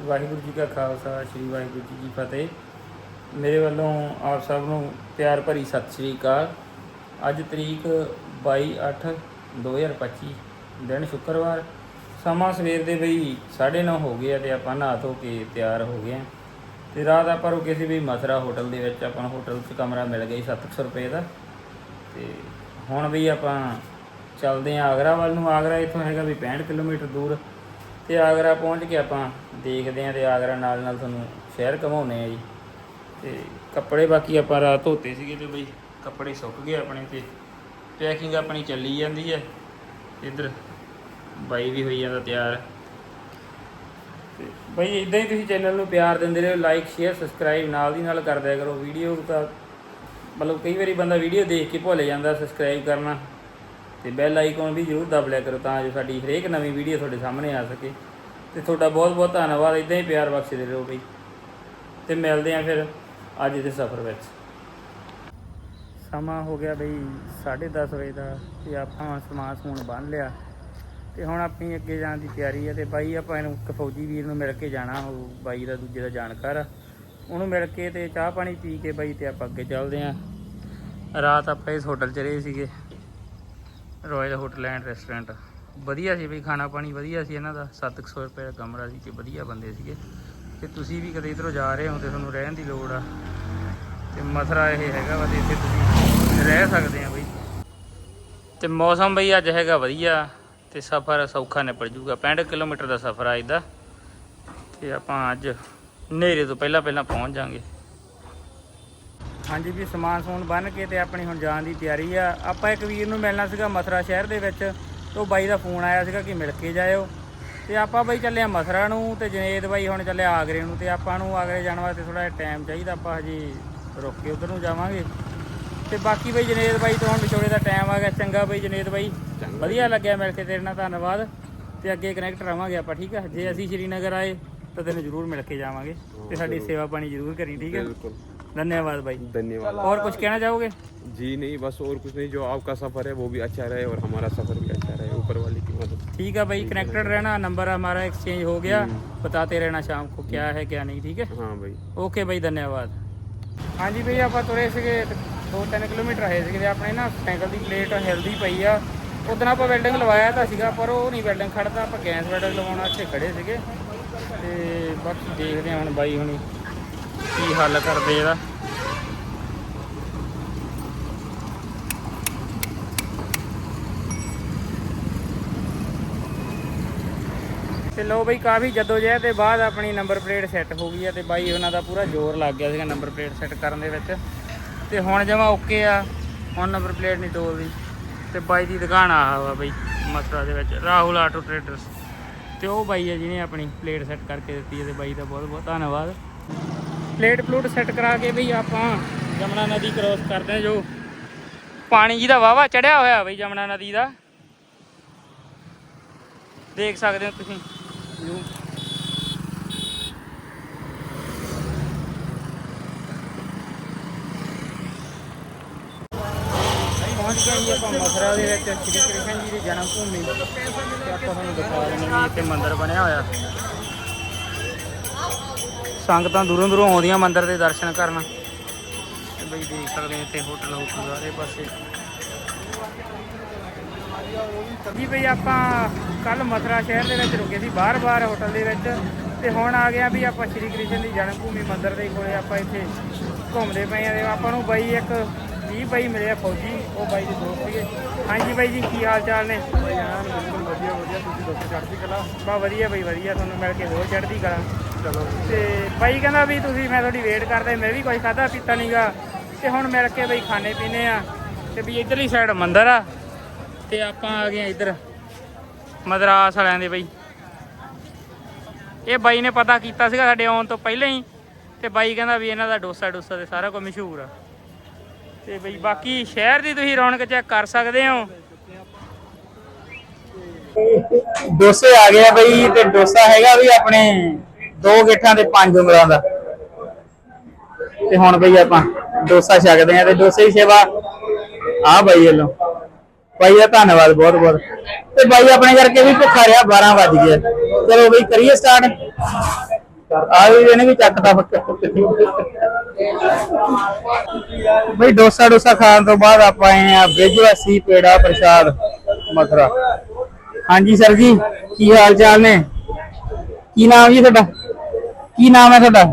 ਵਾਹਿਗੁਰੂ ਜੀ ਕਾ ਖਾਲਸਾ, ਸ੍ਰੀ ਵਾਹਿਗੁਰੂ ਜੀ ਕੀ ਫਤਿਹ। ਮੇਰੇ ਵੱਲੋਂ ਆਪ ਸਭ ਨੂੰ ਪਿਆਰ ਭਰੀ ਸਤਿ ਸ੍ਰੀ ਅਕਾਲ। ਅੱਜ ਤਰੀਕ 22/8/2025 ਦਿਨ ਸ਼ੁੱਕਰਵਾਰ। ਸਮਾਂ ਸਵੇਰ ਦੇ ਬਈ 9:30 ਹੋ ਗਏ ਆ ਤੇ ਆਪਾਂ ਨਹਾ ਧੋ ਕੇ ਤਿਆਰ ਹੋ ਗਏ ਆ। ਤੇ ਰਾਤ ਆਪਾਂ ਰੁਕੇ ਸੀ ਵੀ ਮਥੁਰਾ ਹੋਟਲ ਦੇ ਵਿੱਚ, ਆਪਾਂ ਨੂੰ ਹੋਟਲ 'ਚ ਕਮਰਾ ਮਿਲ ਗਿਆ ਸੀ 700 ਰੁਪਏ ਦਾ। ਤੇ ਹੁਣ ਵੀ ਆਪਾਂ ਚੱਲਦੇ ਆ ਆਗਰਾ ਵੱਲ ਨੂੰ। ਆਗਰਾ ਇੱਥੋਂ ਹੈਗਾ ਵੀ 65 ਕਿਲੋਮੀਟਰ ਦੂਰ। ਤੇ ਆਗਰਾ ਪਹੁੰਚ ਕੇ ਆਪਾਂ ਦੇਖਦੇ ਆਂ ਤੇ ਆਗਰਾ ਨਾਲ ਨਾਲ ਤੁਹਾਨੂੰ ਸ਼ਹਿਰ ਘਮਾਉਨੇ ਆ ਜੀ। ਤੇ ਕੱਪੜੇ ਬਾਕੀ ਆਪਾਂ ਰਾਤ ਧੋਤੇ ਸੀਗੇ ਤੇ ਬਈ ਕੱਪੜੇ ਸੁੱਕ ਗਏ ਆਪਣੇ ਤੇ। ਪੈਕਿੰਗ ਆਪਣੀ ਚੱਲੀ ਜਾਂਦੀ ਹੈ। ਇੱਧਰ ਬਾਈ ਵੀ ਹੋਈ ਜਾਂਦਾ ਤਿਆਰ। ਤੇ ਬਈ ਇਦਾਂ ਹੀ ਤੁਸੀਂ ਚੈਨਲ ਨੂੰ ਪਿਆਰ ਦਿੰਦੇ ਰਹੋ ਲਾਈਕ ਸ਼ੇਅਰ ਸਬਸਕ੍ਰਾਈਬ ਨਾਲ ਦੀ ਨਾਲ ਕਰ ਕਰੋ। ਵੀਡੀਓ ਤਾਂ ਮਤਲਬ ਕਈ ਵਾਰੀ ਬੰਦਾ ਵੀਡੀਓ ਦੇਖ ਕੇ ਭੁੱਲ ਜਾਂਦਾ ਸਬਸਕ੍ਰਾਈਬ ਕਰਨਾ। ਤੇ ਬੈਲ ਆਈਕਨ ਵੀ ਜ਼ਰੂਰ ਦਬ ਲਿਆ ਕਰੋ ਤਾਂ ਜੋ ਸਾਡੀ ਹਰੇਕ ਨਵੀਂ ਵੀਡੀਓ ਤੁਹਾਡੇ ਸਾਹਮਣੇ ਆ ਸਕੇ। ਤੇ ਤੁਹਾਡਾ ਬਹੁਤ ਬਹੁਤ ਧੰਨਵਾਦ ਇਦਾਂ ਹੀ ਪਿਆਰ ਬਖਸ਼ਦੇ ਰਹੋ ਬਈ। ਤੇ ਮਿਲਦੇ ਆਂ ਫਿਰ ਅੱਜ ਦੇ ਸਫ਼ਰ ਵਿੱਚ। ਸਮਾਂ ਹੋ ਗਿਆ ਬਈ 10:30 ਵਜੇ ਦਾ ਤੇ ਆਪਾਂ ਸਮਾਨ ਸਮੂਨ ਬੰਨ ਲਿਆ। ਤੇ ਹੁਣ ਆਪਣੀ ਅੱਗੇ ਜਾਣ ਦੀ ਤਿਆਰੀ ਹੈ ਤੇ ਬਾਈ ਆਪਾਂ ਇਹਨੂੰ ਇੱਕ ਫੌਜੀ ਵੀਰ ਨੂੰ ਮਿਲ ਕੇ ਜਾਣਾ, ਉਹ ਬਾਈ ਦਾ ਦੂਜੇ ਦਾ ਜਾਣਕਾਰ ਆ। ਉਹਨੂੰ ਮਿਲ ਕੇ ਤੇ ਚਾਹ ਪਾਣੀ ਪੀ ਕੇ ਬਾਈ ਤੇ ਆਪਾਂ ਅੱਗੇ ਚੱਲਦੇ ਆਂ ਰਾਤ ਆਪਾਂ ਇਸ ਹੋਟਲ 'ਚ ਰਹੇ ਸੀਗੇ। ਰਾਇਲ ਹੋਟਲ ਐਂਡ ਰੈਸਟੋਰੈਂਟ ਵਧੀਆ ਸੀ ਬਈ, ਖਾਣਾ ਪਾਣੀ ਵਧੀਆ ਸੀ ਇਹਨਾਂ ਦਾ। 700 ਰੁਪਏ ਦਾ ਕਮਰਾ ਸੀ ਤੇ ਵਧੀਆ ਬੰਦੇ ਸੀਗੇ। ਤੇ ਤੁਸੀਂ ਵੀ ਕਦੇ ਇਧਰੋਂ ਜਾ ਰਹੇ ਹੋ ਤੇ ਤੁਹਾਨੂੰ ਰਹਿਣ ਦੀ ਲੋੜ ਆ। ਤੇ ਮਥਰਾ ਇਹ ਹੈਗਾ ਵਾ ਤੇ ਇੱਥੇ ਤੁਸੀਂ ਰਹਿ ਸਕਦੇ ਆ ਬਈ। ਤੇ ਮੌਸਮ ਬਈ ਅੱਜ ਹੈਗਾ ਵਧੀਆ। ਤੇ ਸਫ਼ਰ ਸੌਖਾ ਨਿਪਟ ਜੂਗਾ। 65 ਕਿਲੋਮੀਟਰ ਦਾ ਸਫ਼ਰ ਆ ਇਹਦਾ। ਤੇ ਆਪਾਂ ਅੱਜ ਹਨੇਰੇ ਤੋਂ ਪਹਿਲਾਂ ਪਹਿਲਾਂ ਪਹੁੰਚ ਜਾਾਂਗੇ। ਹਾਂਜੀ ਵੀ ਸਮਾਨ ਸਮੂਨ ਬੰਨ ਕੇ ਤੇ ਆਪਣੀ ਹੁਣ ਜਾਣ ਦੀ ਤਿਆਰੀ ਆ। ਆਪਾਂ ਇੱਕ ਵੀਰ ਨੂੰ ਮਿਲਣਾ ਸੀਗਾ ਮਥਰਾ ਸ਼ਹਿਰ ਦੇ ਵਿੱਚ ਤੋਂ ਬਾਈ ਦਾ ਫੋਨ ਆਇਆ ਸੀਗਾ ਕਿ ਮਿਲ ਕੇ ਜਾਇਓ। ਤੇ ਆਪਾਂ ਬਾਈ ਚੱਲੇ ਆ ਮਥਰਾ ਨੂੰ ਤੇ ਜਨੇਦ ਬਾਈ ਹੁਣ ਚੱਲੇ ਆਗਰੇ ਨੂੰ ਤੇ ਆਪਾਂ ਨੂੰ ਆਗਰੇ ਜਾਣ ਵਾਸਤੇ ਥੋੜਾ ਟਾਈਮ ਚਾਹੀਦਾ ਆਪਾਂ ਹਜੇ ਰੁੱਕ ਕੇ ਉਧਰ ਨੂੰ ਜਾਵਾਂਗੇ। ਤੇ ਬਾਕੀ ਬਾਈ ਜਨੇਦ ਬਾਈ ਤੋਂ ਹੁਣ ਵਿਛੋੜੇ ਦਾ ਟਾਈਮ ਆ ਗਿਆ ਚੰਗਾ ਬਾਈ ਜਨੇਦ ਬਾਈ। ਵਧੀਆ ਲੱਗਿਆ ਮਿਲ ਕੇ ਤੇਰੇ ਨਾਲ ਧੰਨਵਾਦ। ਤੇ ਅੱਗੇ ਕਨੈਕਟ ਰਵਾਂਗੇ ਆਪਾਂ ਠੀਕ ਆ? ਜੇ ਅਸੀਂ ਸ਼੍ਰੀਨਗਰ ਆਏ ਤਾਂ ਤੈਨੂੰ ਜ਼ਰੂਰ ਮਿਲ ਕੇ ਜਾਵਾਂਗੇ ਤੇ ਸਾਡੀ ਸੇਵਾ ਪਾਣੀ ਜ਼ਰੂਰ ਕਰੀ ਠੀਕ ਹੈ ਬਿਲਕੁਲ। धन्यवाद भाई धन्यवाद और कुछ कहना चाहोगे जी नहीं बस और कुछ नहीं जो आपका सफर है वो भी अच्छा रहे और हमारा सफर भी अच्छा रहे ऊपर वाले की मदद ठीक है भाई कनेक्टेड रहना नंबर हमारा एक्सचेंज हो गया बताते रहना शाम को क्या है क्या नहीं ठीक है हाँ भाई ਓਕੇ ਬਾਈ ਧੰਨਵਾਦ ਹਾਂਜੀ ਬਈ ਆਪਾਂ ਤੁਰੇ ਸੀਗੇ 2-3 ਕਿਲੋਮੀਟਰ ਆਏ ਸੀਗੇ ਤੇ ਆਪਣੇ ਨਾ ਸਾਈਕਲ ਦੀ ਪਲੇਟ ਹਿਲਦੀ ਪਈ ਆ ਉਦੋਂ ਆਪਾਂ ਵੈਲਡਿੰਗ ਲਵਾਇਆ ਤਾਂ ਸੀਗਾ ਪਰ ਉਹ ਨਹੀਂ ਵੈਲਡਿੰਗ ਖੜਦਾ ਆਪਾਂ ਗੈਸ ਵੈਲਡਿੰਗ ਲਵਾਉਣ ਵਾਸਤੇ ਖੜੇ ਸੀਗੇ ਤੇ ਬਾਕੀ ਦੇਖਦੇ ਹਾਂ ਹੁਣ ਬਾਈ ਹੁਣੀ ਕੀ ਹੱਲ ਕਰਦੇ ਇਹਦਾ? ਤੇ ਲੋ ਬਈ ਕਾਫੀ ਜਦੋਜਹਿਦ ਦੇ ਬਾਅਦ ਆਪਣੀ ਨੰਬਰ ਪਲੇਟ ਸੈੱਟ ਹੋ ਗਈ ਹੈ ਤੇ ਬਾਈ ਉਹਨਾਂ ਦਾ ਪੂਰਾ ਜ਼ੋਰ ਲੱਗ ਗਿਆ ਸੀਗਾ ਨੰਬਰ ਪਲੇਟ ਸੈੱਟ ਕਰਨ ਦੇ ਵਿੱਚ। ਤੇ ਹੁਣ ਜਮਾ ਓਕੇ ਆ, ਹੁਣ ਨੰਬਰ ਪਲੇਟ ਨਹੀਂ ਡੋਲਦੀ ਤੇ ਬਾਈ ਦੀ ਦੁਕਾਨ ਆ ਵਾ ਬਾਈ, ਮਥੁਰਾ ਦੇ ਵਿੱਚ, ਰਾਹੁਲ ਆਟੋ ਟ੍ਰੇਡਰਸ ਤੇ ਉਹ ਬਾਈ ਹੈ ਜਿਹਨੇ ਆਪਣੀ ਪਲੇਟ ਸੈੱਟ ਕਰਕੇ ਦਿੱਤੀ ਹੈ ਤੇ ਬਾਈ ਦਾ ਬਹੁਤ ਬਹੁਤ ਧੰਨਵਾਦ। ਪਲੇਟ ਪਲੂਟ ਸੈੱਟ ਕਰਾ ਕੇ ਬਈ ਆਪਾਂ ਜਮਨਾ ਨਦੀ ਕ੍ਰੋਸ ਕਰਦੇ ਜੋ ਪਾਣੀ ਜਿਹਦਾ ਵਾਵਾ ਚੜਿਆ ਹੋਇਆ ਬਈ ਜਮਨਾ ਨਦੀ ਦਾ। ਦੇਖ ਸਕਦੇ ਹੋ ਤੁਸੀਂ। view। ਪਹੁੰਚ ਗਏ ਜੀ ਆਪਾਂ ਮਥੁਰਾ ਦੇ ਵਿੱਚ। ਸ੍ਰੀ ਕ੍ਰਿਸ਼ਨ ਜੀ ਦੀ ਜਨਮ ਭੂਮੀ। ਤੇ ਆਪਾਂ ਤੁਹਾਨੂੰ ਦਿਖਾ ਦਿੰਦੇ ਹਾਂ ਇੱਥੇ ਮੰਦਿਰ ਬਣਿਆ ਹੋਇਆ। ਸੰਗਤਾਂ ਦੂਰੋਂ ਦੂਰੋਂ ਆਉਂਦੀਆਂ ਮੰਦਿਰ ਦੇ ਦਰਸ਼ਨ ਕਰਨ। ਤੇ ਬਈ ਦੇਖ ਸਕਦੇ ਇੱਥੇ ਹੋਟਲ ਹੋਟਲ ਸਾਰੇ ਪਾਸੇ। ਜੀ ਬਈ ਆਪਾਂ ਕੱਲ ਮਥਰਾ ਸ਼ਹਿਰ ਦੇ ਵਿੱਚ ਰੁਕੇ ਸੀ ਬਾਹਰ-ਬਾਹਰ ਹੋਟਲ ਦੇ ਵਿੱਚ। ਤੇ ਹੁਣ ਆ ਗਿਆ ਵੀ ਆਪਾਂ ਸ਼੍ਰੀ ਕ੍ਰਿਸ਼ਨ ਦੀ ਜਨਮ ਭੂਮੀ ਮੰਦਿਰ ਦੇ ਕੋਲੇ ਆਪਾਂ ਇੱਥੇ ਘੁੰਮਦੇ ਪਏ ਆ ਤੇ ਆਪਾਂ ਨੂੰ ਬਾਈ ਇੱਕ ਜੀ ਬਾਈ ਮਿਲਿਆ ਫੌਜੀ ਉਹ ਬਾਈ ਦੇ ਦੋਸਤ ਸੀਗੇ। ਹਾਂਜੀ ਬਾਈ ਜੀ ਕੀ ਹਾਲ ਚਾਲ ਨੇ ਯਾਰ ਬਿਲਕੁਲ ਵਧੀਆ ਵਧੀਆ ਤੁਸੀਂ ਦੋਸਤ ਚੜ੍ਹਦੀ ਕਲਾ? ਬਾ ਵਧੀਆ ਬਾਈ ਵਧੀਆ ਤੁਹਾਨੂੰ ਮਿਲ ਕੇ ਹੋਰ ਚੜ੍ਹਦੀ ਕਲਾ। ਤੇ ਬਾਈ ਕਹਿੰਦਾ ਵੀ ਤੁਸੀਂ ਮੈਂ ਤੁਹਾਡੀ ਵੇਟ ਕਰਦਾ ਮੈਂ ਵੀ ਕੁਝ ਖਾਦਾ ਪੀਤਾ ਨਹੀਂਗਾ ਤੇ ਹੁਣ ਮਿਲ ਕੇ ਬਈ ਖਾਣੇ ਪੀਣੇ ਆ। ਤੇ ਵੀ ਇਧਰਲੀ ਸਾਈਡ ਮੰਦਿਰ ਆ। ਤੇ ਆਪਾਂ ਆ ਗਏ ਇੱਧਰ ਮਦਰਾਸ ਵਾਲਿਆਂ ਦੇ ਬਈ। ਇਹ ਬਾਈ ਨੇ ਪਤਾ ਕੀਤਾ ਸੀਗਾ ਸਾਡੇ ਆਉਣ ਤੋਂ ਪਹਿਲਾਂ ਹੀ। ਤੇ ਬਾਈ ਕਹਿੰਦਾ ਵੀ ਇਹਨਾਂ ਦਾ ਡੋਸਾ ਡੋਸਾ ਤੇ ਸਾਰਾ ਕੁਝ ਮਸ਼ਹੂਰ ਆ। ਤੇ ਬਈ ਬਾਕੀ ਸ਼ਹਿਰ ਦੀ ਤੁਸੀਂ ਰੌਣਕ ਚੈੱਕ ਕਰ ਸਕਦੇ ਹੋ। ਡੋਸੇ ਆ ਗਏ ਆ ਬਈ ਤੇ ਡੋਸਾ ਹੈਗਾ ਵੀ ਆਪਣੇ ਦੋ ਗੇਠਾਂ ਤੇ ਪੰਜ ਉਂਗਲਾਂ ਦਾ। ਤੇ ਹੁਣ ਬਈ ਆਪਾਂ ਡੋਸਾ ਛਕਦੇ ਆ ਤੇ ਡੋਸੇ ਦੀ ਸੇਵਾ ਆ ਬਾਈ ਵੱਲੋਂ। ਬਾਈ ਦਾ ਧੰਨਵਾਦ ਬਹੁਤ ਬਹੁਤ। ਤੇ ਬਾਈ ਆਪਣੇ ਕਰਕੇ ਵੀ ਭੁੱਖਾ ਰਿਹਾ 12 ਵੱਜ ਗਿਆ ਚਲੋ ਬਈ ਕਰੀਏ ਸਟਾਰਟ ਆ ਵੀ ਇਹਨੇ ਵੀ ਚੱਕਦਾ ਬਈ ਡੋਸਾ ਡੋਸਾ ਖਾਣ ਤੋਂ ਬਾਅਦ ਆਪਾਂ ਆਏ ਆ ਬ੍ਰਿਜਵਾਸੀ ਪੇੜਾ ਪ੍ਰਸ਼ਾਦ ਮਥਰਾ। ਹਾਂਜੀ ਸਰ ਜੀ, ਕੀ ਹਾਲ ਚਾਲ ਨੇ? ਕੀ ਨਾਮ ਜੀ ਤੁਹਾਡਾ? ਕੀ ਨਾਮ ਹੈ ਤੁਹਾਡਾ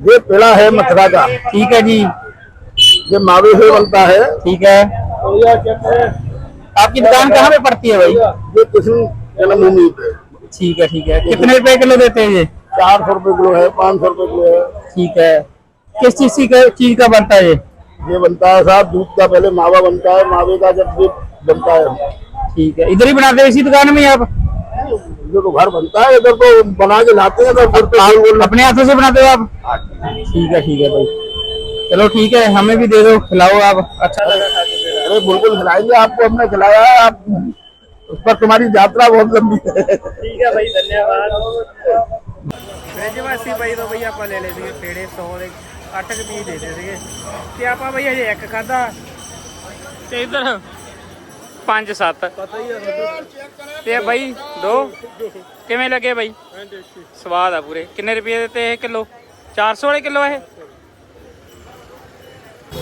ये पेड़ा है मथुरा का ਠੀਕ ਹੈ ਜੀ ये मावे से बनता है ठीक है आपकी दुकान कहाँ पे पड़ती है भाई ये कृष्ण जन्मभूमि पे ठीक है ठीक है कितने रुपए किलो देते हैं ये चार सौ रुपए किलो है पाँच सौ रुपए किलो है ठीक है किस चीज की चीज का बनता है ये ये बनता है साहब दूध का पहले मावा बनता है मावे का जब ये बनता है ठीक है इधर ही बनाते हैं इसी दुकान में ही आप जो तो घर बनता है इधर तो बना के लाते हैं तो फिर तो गोल गोल अपने हाथों से बनाते हो आप ठीक है ठीक है भाई चलो ठीक है हमें भी दे दो खिलाओ आप अच्छा लगा खा के फिर। अरे बिल्कुल खिलाएंगे आपको हमने खिलाया है आप उस पर तुम्हारी यात्रा बहुत लंबी है ਠੀਕ ਹੈ ਬਾਈ ਧੰਨਵਾਦ ਬ੍ਰਿਜਵਾਸੀ ਬਾਈ ਤੋਂ ਬਈ ਆਪਾਂ ਲੈ ਲਏ ਸੀਗੇ ਪੇੜੇ 100 ਦੇ 8 ਕੁ ਪੀਸ ਦੇ ਦੇ ਸੀਗੇ ਤੇ ਆਪਾਂ ਬਈ ਹਜੇ ਇੱਕ ਖਾਦਾ ਤੇ ਇਧਰ 5 7 ਤੇ ਬਾਈ, ਦੋ। ਕਿਵੇਂ ਲੱਗੇ ਬਾਈ? ਸਵਾਦ ਆ ਪੂਰੇ। ਕਿੰਨੇ ਰੁਪਏ ਦੇ ਤੇ ਇਹ ਕਿਲੋ? 400 ਵਾਲੇ ਕਿਲੋ ਇਹ?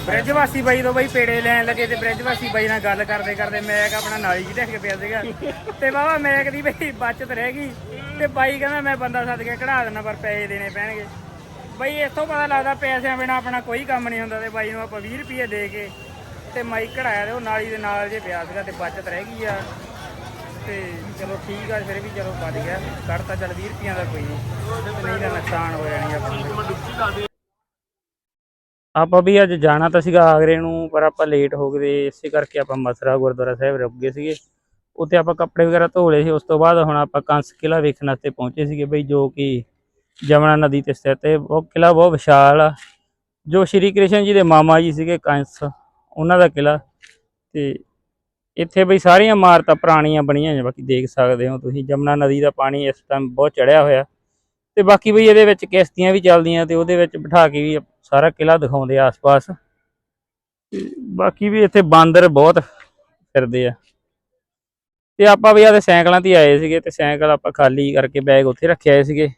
ਬ੍ਰਿਜਵਾਸੀ ਬਾਈ ਤੋਂ ਬਾਈ ਪੇੜੇ ਲੈਣ ਲੱਗੇ ਤੇ ਬ੍ਰਿਜਵਾਸੀ ਬਾਈ ਨਾਲ ਗੱਲ ਕਰਦੇ ਕਰਦੇ ਮੈਂ ਇੱਕ ਆਪਣਾ ਨਾਲੀ ਜੀ ਢੱਕ ਪਿਆ ਸੀਗਾ। ਤੇ ਬਾਬਾ ਮੈਂ ਕਦੀ ਬਈ ਬਚਤ ਰਹਿ ਗਈ। ਤੇ ਬਾਈ ਕਹਿੰਦਾ ਮੈਂ ਬੰਦਾ ਸੱਦ ਕੇ ਕਢਾ ਦਿੰਦਾ ਪਰ ਪੈਸੇ ਦੇਣੇ ਪੈਣਗੇ। ਬਾਈ ਇੱਥੋਂ ਪਤਾ ਲੱਗਦਾ ਪੈਸਿਆਂ ਬਿਨਾ ਆਪਣਾ ਕੋਈ ਕੰਮ ਨਹੀਂ ਹੁੰਦਾ ਤੇ ਬਾਈ ਨੂੰ ਆਪਾਂ 20 ਰੁਪਏ ਦੇ ਕੇ ਤੇ ਮਾਈ ਕਢਾਇਆ ਤੇ ਉਹ ਨਾਲੀ ਦੇ ਨਾਲ ਜੇ ਪਿਆ ਸੀਗਾ ਤੇ ਬਚਤ ਰਹਿ ਗਈ ਆ। ਤੇ ਚਲੋ ਠੀਕ ਆ, ਫਿਰ ਵੀ ਚਲੋ ਬਚ ਗਿਆ। ਕੱਢਤਾ ਚੱਲ 20 ਰੁਪਈਆਂ ਦਾ ਕੋਈ ਨਹੀਂ। ਤੇ ਨੁਕਸਾਨ ਹੋ ਜਾਣੀ ਆਪਣਾ ਆਪਾਂ ਵੀ ਅੱਜ ਜਾਣਾ ਤਾਂ ਸੀਗਾ ਆਗਰੇ ਨੂੰ, ਪਰ ਆਪਾਂ ਲੇਟ ਹੋ ਗਏ ਇਸੇ ਕਰਕੇ ਆਪਾਂ ਮਥੁਰਾ ਗੁਰਦੁਆਰਾ ਸਾਹਿਬ ਰੁਕ ਗਏ ਸੀਗੇ। ਉੱਥੇ ਆਪਾਂ ਕੱਪੜੇ ਵਗੈਰਾ ਧੋ ਲਏ ਸੀ, ਉਸ ਤੋਂ ਬਾਅਦ ਹੁਣ ਆਪਾਂ ਕੰਸ ਕਿਲਾ ਵੇਖਣ ਵਾਸਤੇ ਪਹੁੰਚੇ ਸੀਗੇ ਬਈ, ਜੋ ਕਿ ਜਮਨਾ ਨਦੀ ਤੇ ਸਥਿਤ ਹੈ। ਉਹ ਕਿਲਾ ਬਹੁਤ ਵਿਸ਼ਾਲ ਆ। ਜੋ ਸ਼੍ਰੀ ਕ੍ਰਿਸ਼ਨ ਜੀ ਦੇ ਮਾਮਾ ਜੀ ਸੀਗੇ ਕੰਸ ਉਹਨਾਂ ਦਾ ਕਿਲਾ ਤੇ ਇੱਥੇ ਬਈ ਸਾਰੀਆਂ ਇਮਾਰਤਾਂ ਪੁਰਾਣੀਆਂ ਬਣੀਆਂ ਨੇ, ਬਾਕੀ ਦੇਖ ਸਕਦੇ ਹੋ ਤੁਸੀਂ, ਜਮਨਾ ਨਦੀ ਦਾ ਪਾਣੀ ਇਸ ਟਾਈਮ ਬਹੁਤ ਚੜਿਆ ਹੋਇਆ। ਤੇ ਬਾਕੀ ਬਈ ਇਹਦੇ ਵਿੱਚ ਕਿਸ਼ਤੀਆਂ ਵੀ ਚੱਲਦੀਆਂ ਤੇ ਉਹਦੇ ਵਿੱਚ ਬਿਠਾ ਕੇ ਵੀ ਸਾਰਾ ਕਿਲਾ ਦਿਖਾਉਂਦੇ ਆਸ-ਪਾਸ। ਤੇ ਬਾਕੀ ਵੀ ਇੱਥੇ ਬਾਂਦਰ ਬਹੁਤ ਫਿਰਦੇ ਆ। ਤੇ ਆਪਾਂ ਵੀ ਆਦੇ ਸਾਈਕਲਾਂ ਤੇ ਆਏ ਸੀਗੇ ਤੇ ਸਾਈਕਲ ਆਪਾਂ ਖਾਲੀ ਕਰਕੇ ਬੈਗ ਉੱਥੇ ਰੱਖੇ ਆਏ ਸੀਗੇ।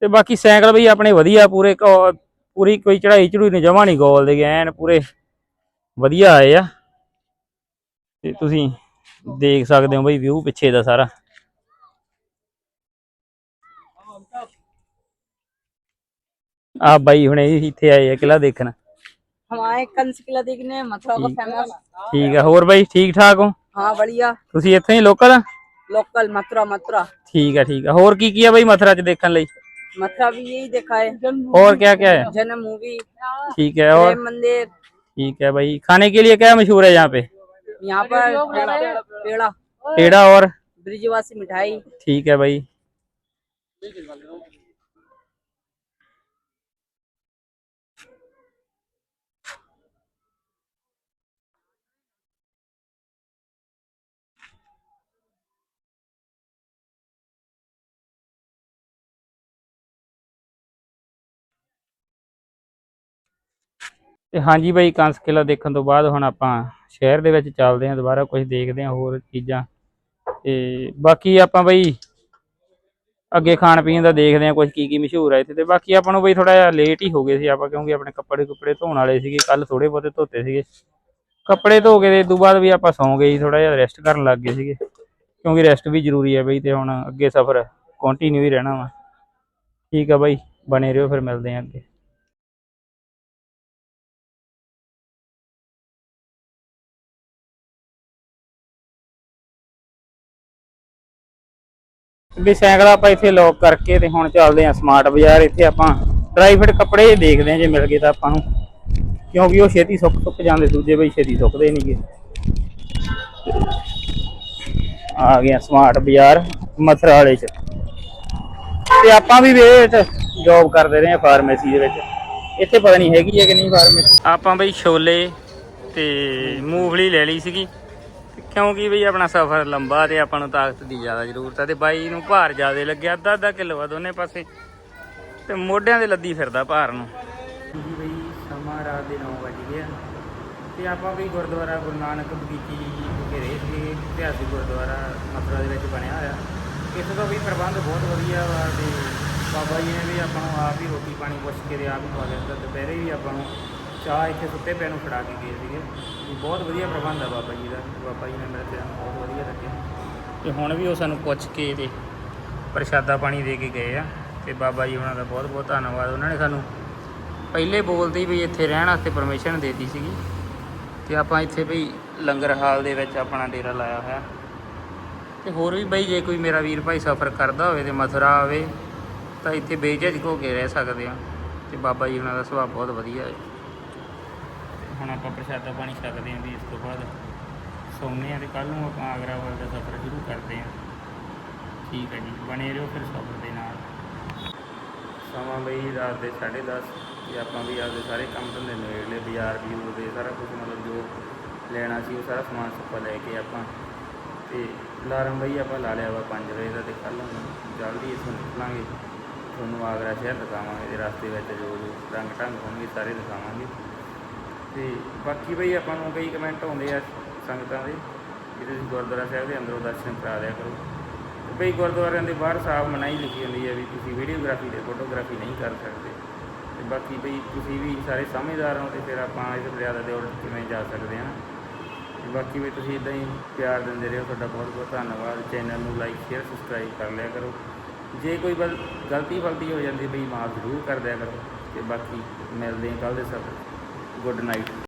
ਤੇ ਬਾਕੀ ਸਾਈਕਲ ਵੀ ਆਪਣੇ ਵਧੀਆ ਪੂਰੇ ਘੋ- ਪੂਰੀ ਕੋਈ ਚੜਾਈ ਚੜੂਈ ਨਹੀਂ, ਜਮਾ ਨਹੀਂ ਗੋਲ ਦੇ ਗਏ ਐਨ ਪੂਰੇ ਵਧੀਆ ਆਏ ਆ ਤੇ ਤੁਸੀਂ ਦੇਖ ਸਕਦੇ ਹੋ ਬਈ ਵਿਊ ਪਿੱਛੇ ਦਾ ਸਾਰਾ ਆ ਬਾਈ ਹੁਣੇ ਇੱਥੇ ਆਏ ਆ ਕਿਲਾ ਦੇਖਣ हमारे कंस किला देखने मथुरा का फेमस ਠੀਕ ਆ ਹੋਰ ਬਾਈ ਠੀਕ ਠਾਕ ਹੋ हाँ बढ़िया ਤੁਸੀਂ ਇੱਥੇ ਹੀ ਲੋਕਲ लोकल मथुरा मथुरा ਠੀਕ ਆ ਠੀਕ ਆ ਹੋਰ ਕੀ ਕੀ ਆ ਬਾਈ ਮਥੁਰਾ ਚ ਦੇਖਣ ਲਈ मथुरा भी यही देखा है और क्या क्या है जन्म मूवी ठीक है और प्रेम मंदिर ठीक है भाई खाने के लिए क्या मशहूर है यहाँ पे यहाँ पर पेड़ा पेड़ा पेड़ा और ब्रिजवासी मिठाई ठीक है भाई ਤੇ ਹਾਂਜੀ ਬਾਈ ਕੰਸ ਕਿਲਾ ਦੇਖਣ ਤੋਂ ਬਾਅਦ ਹੁਣ ਆਪਾਂ ਸ਼ਹਿਰ ਦੇ ਵਿੱਚ ਚੱਲਦੇ ਹਾਂ, ਦੁਬਾਰਾ ਕੁਝ ਦੇਖਦੇ ਹਾਂ ਹੋਰ ਚੀਜ਼ਾਂ। ਤੇ ਬਾਕੀ ਆਪਾਂ ਬਈ ਅੱਗੇ ਖਾਣ ਪੀਣ ਦਾ ਦੇਖਦੇ ਹਾਂ ਕੁਝ ਕੀ ਕੀ ਮਸ਼ਹੂਰ ਹੈ ਇੱਥੇ। ਤੇ ਬਾਕੀ ਆਪਾਂ ਨੂੰ ਬਈ ਥੋੜਾ ਜਿਹਾ ਲੇਟ ਹੀ ਹੋ ਗਏ ਸੀ ਆਪਾਂ, ਕਿਉਂਕਿ ਆਪਣੇ ਕੱਪੜੇ ਕੁੱਪੜੇ ਧੋਣ ਵਾਲੇ ਸੀਗੇ ਕੱਲ ਥੋੜੇ ਬਹੁਤੇ ਧੋਤੇ ਸੀਗੇ। ਕੱਪੜੇ ਧੋ ਕੇ ਤੇ ਤੋਂ ਬਾਅਦ ਵੀ ਆਪਾਂ ਸੌਂ ਗਏ ਥੋੜਾ ਜਿਹਾ ਰੈਸਟ ਕਰਨ ਲੱਗ ਗਏ ਸੀਗੇ। ਕਿਉਂਕਿ ਰੈਸਟ ਵੀ ਜ਼ਰੂਰੀ ਹੈ ਬਈ, ਤੇ ਹੁਣ ਅੱਗੇ ਸਫ਼ਰ ਕੰਟੀਨਿਊ ਹੀ ਰਹਿਣਾ ਵਾ। ਠੀਕ ਆ ਬਾਈ, ਬਣੇ ਰਹੋ, ਫਿਰ ਮਿਲਦੇ ਹਾਂ ਅੱਗੇ। ਵੀ ਸਾਈਕਲ ਆਪਾਂ ਇੱਥੇ ਲੋਕ ਕਰਕੇ ਤੇ ਹੁਣ ਚੱਲਦੇ ਆਂ ਸਮਾਰਟ ਬਾਜ਼ਾਰ। ਇੱਥੇ ਆਪਾਂ ਡਰਾਈ ਫਿਟ ਕੱਪੜੇ ਜਿਹੇ ਦੇਖਦੇ ਆਂ ਜੇ ਮਿਲ ਗਏ ਤਾਂ ਆਪਾਂ ਨੂੰ। ਕਿਉਂਕਿ ਉਹ ਛੇਤੀ ਸੁੱਕ ਸੁੱਕ ਜਾਂਦੇ, ਦੂਜੇ ਬਈ ਛੇਤੀ ਸੁੱਕਦੇ ਨਹੀਂਗੇ ਆ ਗਿਆ ਸਮਾਰਟ ਬਾਜ਼ਾਰ, ਮਥੁਰਾ ਵਾਲੇ ਚ। ਤੇ ਆਪਾਂ ਵੀ ਵੇਟ ਜੌਬ ਕਰਦੇ ਰਹੇ ਫਾਰਮੇਸੀ ਦੇ ਵਿੱਚ। ਇੱਥੇ ਪਤਾ ਨਹੀਂ ਹੈਗੀ ਹੈ ਕਿ ਨਹੀਂ ਫਾਰਮੇਸੀ ਆਪਾਂ ਬਈ ਛੋਲੇ ਤੇ ਮੂੰਗਫਲੀ ਲੈ ਲਈ ਸੀਗੀ। ਕਿਉਂਕਿ ਬਈ ਆਪਣਾ ਸਫ਼ਰ ਲੰਬਾ ਤੇ ਆਪਾਂ ਨੂੰ ਤਾਕਤ ਦੀ ਜ਼ਿਆਦਾ ਜ਼ਰੂਰਤ ਹੈ ਤੇ ਬਾਈ ਨੂੰ ਭਾਰ ਜ਼ਿਆਦਾ ਲੱਗਿਆ ਅੱਧਾ ਅੱਧਾ ਕਿਲੋ ਆ ਦੋਨੇ ਪਾਸੇ। ਤੇ ਮੋਢਿਆਂ ਦੇ ਲੱਦੀ ਫਿਰਦਾ ਭਾਰ ਨੂੰ। ਜੀ ਬਈ, ਸਮਾਂ ਰਾਤ ਦੇ 9 ਵਜ ਗਿਆ ਆ। ਤੇ ਆਪਾਂ ਵੀ ਗੁਰਦੁਆਰਾ ਗੁਰੂ ਨਾਨਕ ਬਗੀਚੀ ਵਿਖੇ ਰਹੇ ਸੀ ਇਤਿਹਾਸਿਕ ਗੁਰਦੁਆਰਾ ਮਥੁਰਾ ਦੇ ਵਿੱਚ ਬਣਿਆ ਹੋਇਆ। ਇਸ ਦਾ ਵੀ ਪ੍ਰਬੰਧ ਬਹੁਤ ਵਧੀਆ ਵਾ ਤੇ ਬਾਬਾ ਜੀ ਨੇ ਵੀ ਆਪਾਂ ਨੂੰ ਆਪ ਹੀ ਰੋਟੀ ਪਾਣੀ ਪੁੱਛ ਕੇ ਤੇ ਆਪ ਹੀ ਖਵਾ ਦਿੱਤਾ ਦੁਪਹਿਰੇ ਵੀ ਆਪਾਂ ਨੂੰ ਚਾਹ ਇੱਥੇ ਸੁੱਤੇ ਪੈ ਨੂੰ ਫੜਾ ਕੇ ਗਏ ਸੀਗੇ। ਵੀ ਬਹੁਤ ਵਧੀਆ ਪ੍ਰਬੰਧ ਆ ਬਾਬਾ ਜੀ ਦਾ। ਬਾਬਾ ਜੀ ਨੇ ਮੇਰੇ ਤੇ ਬਹੁਤ ਵਧੀਆ ਲੱਗਿਆ ਤੇ ਹੁਣ ਵੀ ਉਹ ਸਾਨੂੰ ਪੁੱਛ ਕੇ ਤੇ ਪ੍ਰਸ਼ਾਦਾ ਪਾਣੀ ਦੇ ਕੇ ਗਏ ਆ। ਤੇ ਬਾਬਾ ਜੀ ਉਹਨਾਂ ਦਾ ਬਹੁਤ ਬਹੁਤ ਧੰਨਵਾਦ। ਉਹਨਾਂ ਨੇ ਸਾਨੂੰ ਪਹਿਲੇ ਬੋਲਦੇ ਵੀ ਇੱਥੇ ਰਹਿਣ ਵਾਸਤੇ ਪਰਮਿਸ਼ਨ ਦੇਤੀ ਸੀਗੀ। ਤੇ ਆਪਾਂ ਇੱਥੇ ਵੀ ਲੰਗਰ ਹਾਲ ਦੇ ਵਿੱਚ ਆਪਣਾ ਡੇਰਾ ਲਾਇਆ ਹੋਇਆ। ਤੇ ਹੋਰ ਵੀ ਬਈ ਜੇ ਕੋਈ ਮੇਰਾ ਵੀਰ ਭਾਈ ਸਫ਼ਰ ਕਰਦਾ ਹੋਵੇ ਤੇ ਮਥੁਰਾ ਆਵੇ, ਤਾਂ ਇੱਥੇ ਬੇਝਿਜਕ ਹੋ ਕੇ ਰਹਿ ਸਕਦੇ ਆ। ਤੇ ਬਾਬਾ ਜੀ ਉਹਨਾਂ ਦਾ ਸੁਭਾਅ ਬਹੁਤ ਵਧੀਆ ਹੈ। ਹੁਣ ਆਪਾਂ ਪ੍ਰਸ਼ਾਦਾ ਪਾਣੀ ਛਕਦੇ ਆਂ ਵੀ ਇਸ ਤੋਂ ਬਾਅਦ ਸੌਂਦੇ ਆਂ ਤੇ ਕੱਲ ਨੂੰ ਆਪਾਂ ਆਗਰਾ ਵੱਲ ਦਾ ਸਫ਼ਰ ਸ਼ੁਰੂ ਕਰਦੇ ਆਂ ਠੀਕ ਹੈ ਜੀ, ਬਣੇ ਰਹੋ ਫਿਰ ਸਫ਼ਰ ਦੇ ਨਾਲ। ਸਮਾਂ ਬਈ ਰਾਤ ਦੇ 10:30 ਤੇ ਆਪਾਂ ਵੀ ਆਪਦੇ ਸਾਰੇ ਕੰਮ ਧੰਦੇ ਨਿਬੇੜ ਲਏ, ਬਾਜ਼ਾਰ ਵੀ ਦੇ ਸਾਰਾ ਕੁਝ ਮਤਲਬ ਜੋ ਲੈਣਾ ਸੀ ਉਹ ਸਾਰਾ ਸਮਾਨ ਸੁੱਕਾ ਲੈ ਕੇ ਆਪਾਂ ਤੇ ਅਲਾਰਮ ਬਈ ਆਪਾਂ ਲਾ ਲਿਆ ਵਾ 5 ਵਜੇ ਦਾ ਤੇ ਕੱਲ ਨੂੰ ਜਲਦੀ ਇੱਥੋਂ ਨਿਕਲਾਂਗੇ। ਤੁਹਾਨੂੰ ਆਗਰਾ ਸ਼ਹਿਰ ਦਿਖਾਵਾਂਗੇ ਤੇ ਰਸਤੇ ਵਿੱਚ ਜੋ ਜੋ ਰੰਗ ਢੰਗ ਹੋਣਗੇ ਸਾਰੇ ਦਿਖਾਵਾਂਗੇ। ਤੇ ਬਾਕੀ ਬਈ ਆਪਾਂ ਨੂੰ ਕਈ ਕਮੈਂਟ ਆਉਂਦੇ ਆ ਸੰਗਤਾਂ ਦੇ ਕਿ ਤੁਸੀਂ ਗੁਰਦੁਆਰਾ ਸਾਹਿਬ ਦੇ ਅੰਦਰੋਂ ਦਰਸ਼ਨ ਕਰਾ ਦਿਆ ਕਰੋ। ਤੇ ਬਈ ਗੁਰਦੁਆਰਿਆਂ ਦੇ ਬਾਹਰ ਸਾਫ਼ ਮਨਾਹੀ ਲਿਖੀ ਹੁੰਦੀ ਹੈ ਵੀ ਤੁਸੀਂ ਵੀਡੀਓਗ੍ਰਾਫੀ ਤੇ ਫੋਟੋਗ੍ਰਾਫੀ ਨਹੀਂ ਕਰ ਸਕਦੇ। ਤੇ ਬਾਕੀ ਬਈ ਤੁਸੀਂ ਵੀ ਸਾਰੇ ਸਮਝਦਾਰ ਹੋ ਤੇ ਫਿਰ ਆਪਾਂ ਇਸ ਮਰਿਆਦਾ ਦੇ ਉਲਟ ਕਿਵੇਂ ਜਾ ਸਕਦੇ ਹਾਂ ਨਾ। ਤੇ ਬਾਕੀ ਵੀ ਤੁਸੀਂ ਇਦਾਂ ਹੀ ਪਿਆਰ ਦਿੰਦੇ ਰਹੋ, ਤੁਹਾਡਾ ਬਹੁਤ ਬਹੁਤ ਧੰਨਵਾਦ। ਚੈਨਲ ਨੂੰ ਲਾਈਕ ਸ਼ੇਅਰ ਸਬਸਕ੍ਰਾਈਬ ਕਰ ਲਿਆ ਕਰੋ। ਜੇ ਕੋਈ ਬਲ ਗਲਤੀ ਫਲਤੀ ਹੋ ਜਾਂਦੀ ਬਈ ਮਾਫ ਜ਼ਰੂਰ ਕਰ ਦਿਆ ਕਰੋ। ਤੇ ਬਾਕੀ ਮਿਲਦੇ ਹਾਂ ਕੱਲ ਦੇ ਸਫਰ good night.